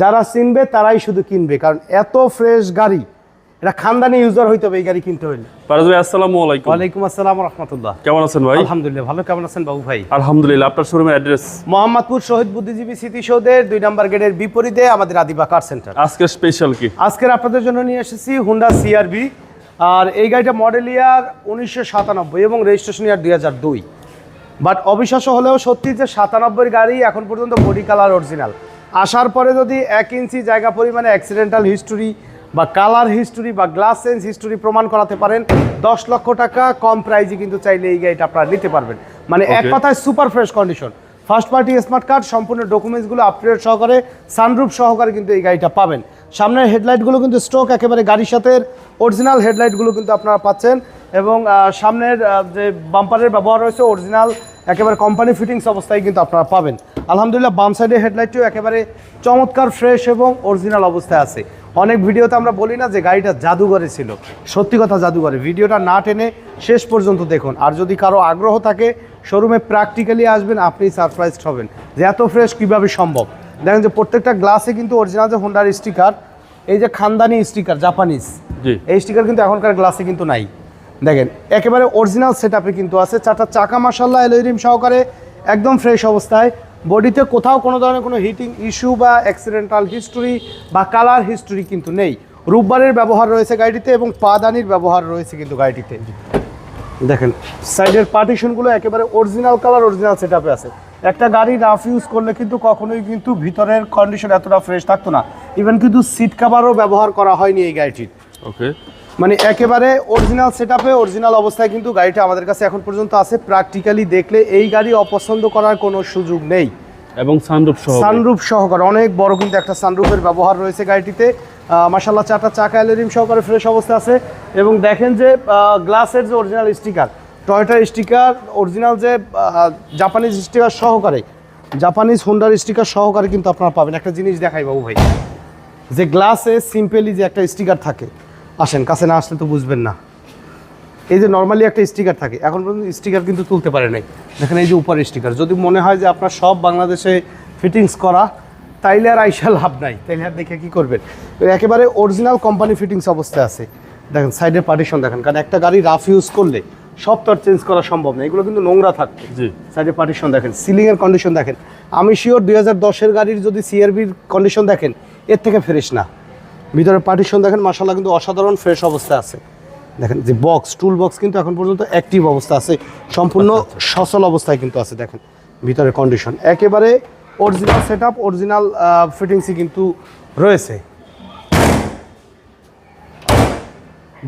যারা চিনবে তারাই শুধু কিনবে কারণ এত ফ্রেশ গাড়ি এটা খানদানি ইউজার হইতে হবে এই গাড়ি কিনতে হইলে। ফারাজ ভাই আসসালামু আলাইকুম। ওয়ালাইকুম আসসালাম রহমতুল্লাহ। কেমন আছেন ভাই? আলহামদুলিল্লাহ ভালো। কেমন আছেন বাবু ভাই? আলহামদুলিল্লাহ আপনার শোরুমের অ্যাড্রেস মোহাম্মদপুর শহীদ বুদ্ধিজীবী স্মৃতিসৌধের দুই নম্বর গেটের বিপরীতে আমাদের আদিবা কার সেন্টার আজকের স্পেশাল কি? আজকের আপনাদের জন্য নিয়ে এসেছি হুন্ডা সিআরবি আর এই গাড়িটা মডেল ইয়ার উনিশশো সাতানব্বই এবং রেজিস্ট্রেশন ইয়ার দুই হাজার দুই। বাট অবিশ্বাস্য হলেও সত্যি যে সাতানব্বই গাড়ি এখন পর্যন্ত বডি কালার অরিজিনাল আসার পরে যদি এক ইঞ্চি জায়গা পরিমাণে অ্যাক্সিডেন্টাল হিস্টোরি বা কালার হিস্টোরি বা গ্লাস চেঞ্জ হিস্টোরি প্রমাণ করাতে পারেন দশ লক্ষ টাকা কম প্রাইজে কিন্তু চাইলে এই গাড়িটা আপনারা নিতে পারবেন। মানে এক কথায় super fresh condition first party smart card সম্পূর্ণ ডকুমেন্টসগুলো আপডেট সহকারে সানরুফ সহকারে কিন্তু এই গাড়িটা পাবেন। সামনের হেডলাইটগুলো কিন্তু স্টক একেবারে গাড়ির সাথে অরিজিনাল হেডলাইটগুলো কিন্তু আপনারা পাচ্ছেন এবং সামনের যে বাম্পারের ব্যবহার রয়েছে অরিজিনাল একেবারে কোম্পানি ফিটিংস অবস্থায় কিন্তু আপনারা পাবেন। আলহামদুলিল্লাহ বাম সাইডের হেডলাইটটিও একেবারে চমৎকার ফ্রেশ এবং অরিজিনাল অবস্থায় আছে। অনেক ভিডিওতে আমরা বলি না যে গাড়িটা জাদুঘরে ছিল। সত্যি কথা জাদুঘরে। ভিডিওটা না টেনে শেষ পর্যন্ত দেখুন। আর যদি কারও আগ্রহ থাকে শোরুমে প্র্যাকটিক্যালি আসবেন আপনি সারপ্রাইজড হবেন যে এত ফ্রেশ কীভাবে সম্ভব। দেখেন যে প্রত্যেকটা গ্লাসে কিন্তু অরিজিনাল যে হোন্ডার স্টিকার এই যে খানদানি স্টিকার জাপানিজ এই স্টিকার কিন্তু এখনকার গ্লাসে কিন্তু নাই। দেখেন একেবারে অরিজিনাল সেট কিন্তু আছে। চারটা চাকা মাসাল্লাহ এলইডিম সহকারে একদম ফ্রেশ অবস্থায়। বডিতে কোথাও কোনো ধরনের কোনো হিটিং ইস্যু বা অ্যাক্সিডেন্টাল হিস্টোরি বা কালার হিস্টোরি কিন্তু নেই। রূপবারের ব্যবহার রয়েছে গাড়িটিতে এবং পাদানির ব্যবহার রয়েছে কিন্তু গাড়িটিতে। দেখেন, সাইডের পার্টিশনগুলো একেবারে অরিজিনাল কালার অরিজিনাল সেট আছে। একটা গাড়ি রাফ ইউজ করলে কিন্তু কখনোই কিন্তু ভিতরের কন্ডিশন এতটা ফ্রেশ থাকতো না। ইভেন কিন্তু সিট কাভারও ব্যবহার করা হয়নি এই গাড়িটির। ওকে মানে একেবারে অরিজিনাল সেট আপে অরিজিনাল অবস্থায় কিন্তু গাড়িটা আমাদের কাছে এখন পর্যন্ত আছে। প্র্যাকটিক্যালি দেখলে এই গাড়ি অপছন্দ করার কোনো সুযোগ নেই। এবং সানরুফ সহ সানরুফ সহকারে। অনেক বড় কিন্তু একটা সানরুফের ব্যবহার রয়েছে গাড়িটিতে। মাসাল্লাহ চারটা চাকা এলরিম সহকারে ফ্রেশ অবস্থা আছে। এবং দেখেন যে গ্লাসের যে অরিজিনাল স্টিকার টয়টার স্টিকার অরিজিনাল যে জাপানিজ স্টিকার সহকারে জাপানিজ হোন্ডার স্টিকার সহকারে কিন্তু আপনারা পাবেন। একটা জিনিস দেখাই বাবু ভাই যে গ্লাসে সিম্পলি যে একটা স্টিকার থাকে আসেন কাছে না আসলে তো বুঝবেন না। এই যে নর্মালি একটা স্টিকার থাকে এখন পর্যন্ত স্টিকার কিন্তু তুলতে পারে নাই। দেখেন এই যে উপরের স্টিকার যদি মনে হয় যে আপনার সব বাংলাদেশে ফিটিংস করা তাইলে আর আইসা লাভ নাই। তাইলে আর দেখে কি করবেন? একেবারে অরিজিনাল কোম্পানি ফিটিংস অবস্থায় আছে। দেখেন সাইডের পার্টিশন দেখেন কারণ একটা গাড়ি রাফ ইউজ করলে সব তো আর চেঞ্জ করা সম্ভব না। এগুলো কিন্তু নোংরা থাকবে। জি। সাইডে পার্টিশন দেখেন সিলিংয়ের কন্ডিশন দেখেন। আমি শিওর দুই হাজার দশের গাড়ির যদি সিআরবির কন্ডিশন দেখেন এর থেকে ফ্রেশ না। ভিতরে পার্টিশন দেখেন মাসাল্লাহ কিন্তু অসাধারণ ফ্রেশ অবস্থা আছে। দেখেন যে বক্স টুল বক্স কিন্তু এখন পর্যন্ত অ্যাক্টিভ অবস্থা আছে। সম্পূর্ণ সচল অবস্থায় কিন্তু আছে দেখেন ভিতরে কন্ডিশন একেবারে অরিজিনাল সেট আপ অরিজিনাল ফিটিংসই কিন্তু রয়েছে।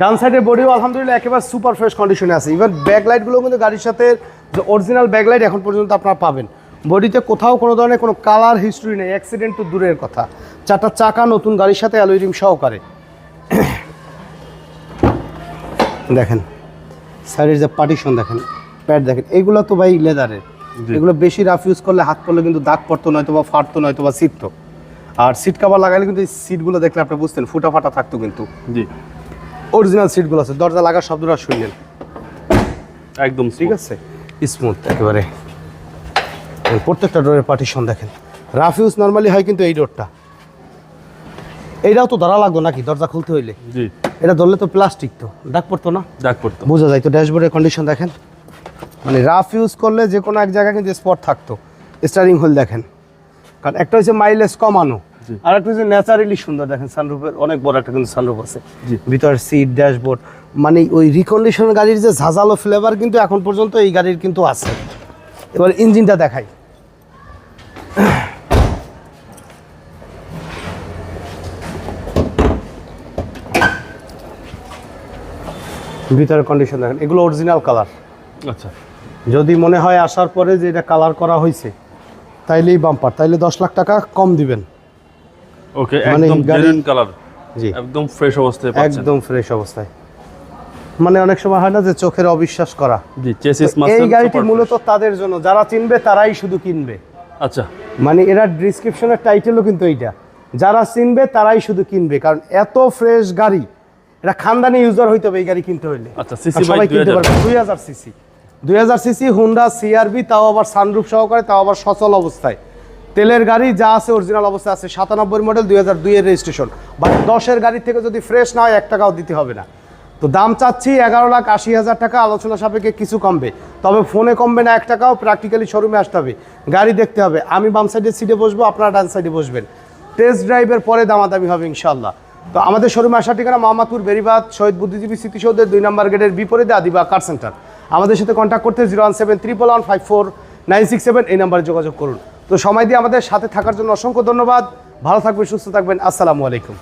ডান সাইডের বডিও আলহামদুলিল্লাহ একেবারে সুপার ফ্রেশ কন্ডিশনে আছে। ইভেন ব্যাকলাইটগুলো কিন্তু গাড়ির সাথে যে অরিজিনাল ব্যাকলাইট এখন পর্যন্ত আপনারা পাবেন। বডিতে কোথাও কোনো ধরনের কোনো কালার হিস্ট্রি নেই অ্যাক্সিডেন্ট তো দূরের কথা। চারটা চাকা নতুন গাড়ির সাথে অ্যালুইরিম সহকারে। দেখেন সাইডের যে পার্টিশন দেখেন প্যাড দেখেন এগুলো তো ভাই লেদারের এগুলো বেশি রাফ ইউজ করলে হাত পড়লে কিন্তু দাগ পড়তো নয়তো বা ফাটতো নয়তো বা সিটতো আর সিট কাভার লাগালে কিন্তু এই সিটগুলো দেখলে আপনি বুঝতেন ফুটা ফাটা থাকতো কিন্তু। জি। অরিজিনাল সিটগুলো আছে দরজা লাগার শব্দটা শুনলেন। একদম ঠিক আছে? স্মুথ একেবারে। প্রত্যেকটা ডোরের পার্টিশন দেখেন। রাফ ইউজ নর্মালি হয় কিন্তু এই ডোরটা এইটাও তো ধরা লাগতো নাকি দরজা খুলতে হইলে? জি। এটা ধরলে তো প্লাস্টিক তো। দাগ পড়তো না? ডাক পড়তো। বোঝা যায়। তো ড্যাশবোর্ডের কন্ডিশন দেখেন। মানে রাফ ইউজ করলে যে কোনো এক জায়গায় কিন্তু স্পট থাকতো। স্টারিং হুইল দেখেন। কারণ একটা হচ্ছে মাইলেজ কমানো। আর একটা হচ্ছে ন্যাচারালি সুন্দর দেখেন সানরুফের অনেক বড় একটা কিন্তু সানরুফ আছে। ভিতরে সিট ড্যাশবোর্ড মানে ওই রিকন্ডিশন গাড়ির যে ঝাঁঝালো ফ্লেভার কিন্তু এখন পর্যন্ত এই গাড়ির কিন্তু আছে। এবার ইঞ্জিনটা দেখাই। ভিতরে কন্ডিশন দেখেন এগুলো অরিজিনাল কালার আচ্ছা। যদি মনে হয় আসার পরে যে এটা কালার করা হয়েছে তাইলেই বাম্পার তাইলে দশ লাখ টাকা কম দিবেন। ওকে মানে একদম কালার জি। একদম ফ্রেশ অবস্থায় পাচ্ছেন। একদম ফ্রেশ অবস্থায়। মানে অনেক সময় হয় না যে চোখের অবিশ্বাস করা। জি চেসিস এই গাড়িটি মূলত তাদের জন্য যারা চিনবে তারাই শুধু কিনবে। আচ্ছা। মানে এরা ডিসক্রিপশনের টাইটেলও কিন্তু এইটা। যারা চিনবে তারাই শুধু কিনবে কারণ এত ফ্রেশ গাড়ি এটা খানদানি ইউজার হইতে হবে এই গাড়ি কিনতে হইলে। আচ্ছা সিসি সবাই কিনতে পারবে। সিসি দুই হাজার সিসি হুন্ডা সিআরবি তাও আবার সানরুফ সহকারে তাও আবার সচল অবস্থায়। তেলের গাড়ি যা আছে অরিজিনাল অবস্থা আছে সাতানব্বই মডেল দুই হাজার দুইয়ের রেজিস্ট্রেশন বা দশের গাড়ি থেকে যদি ফ্রেশ না হয় এক টাকাও দিতে হবে না। তো দাম চাচ্ছি এগারো লাখ আশি হাজার টাকা আলোচনা সাপেক্ষে কিছু কমবে। তবে ফোনে কমবে না এক টাকাও প্র্যাকটিক্যালি শোরুমে আসতে হবে। গাড়ি দেখতে হবে। আমি বাম সাইডের সিটে বসবো আপনারা ডান সাইডে বসবেন। টেস্ট ড্রাইভের পরে দামাদামি হবে ইনশাল্লাহ তো আমাদের শোরুমে আসার ঠিকানা মোহাম্মদপুর বেরিবাদ শহীদ বুদ্ধিজীবী স্মৃতিসৌধের দুই নম্বর গেটের বিপরীতে আদিবা কার সেন্টার আমাদের সাথে কন্ট্যাক্ট করতে zero one seven triple one five four nine six seven এই নাম্বারে যোগাযোগ করুন। তো সময় দিয়ে আমাদের সাথে থাকার জন্য অসংখ্য ধন্যবাদ। ভালো থাকবেন, সুস্থ থাকবেন। আসসালামু আলাইকুম।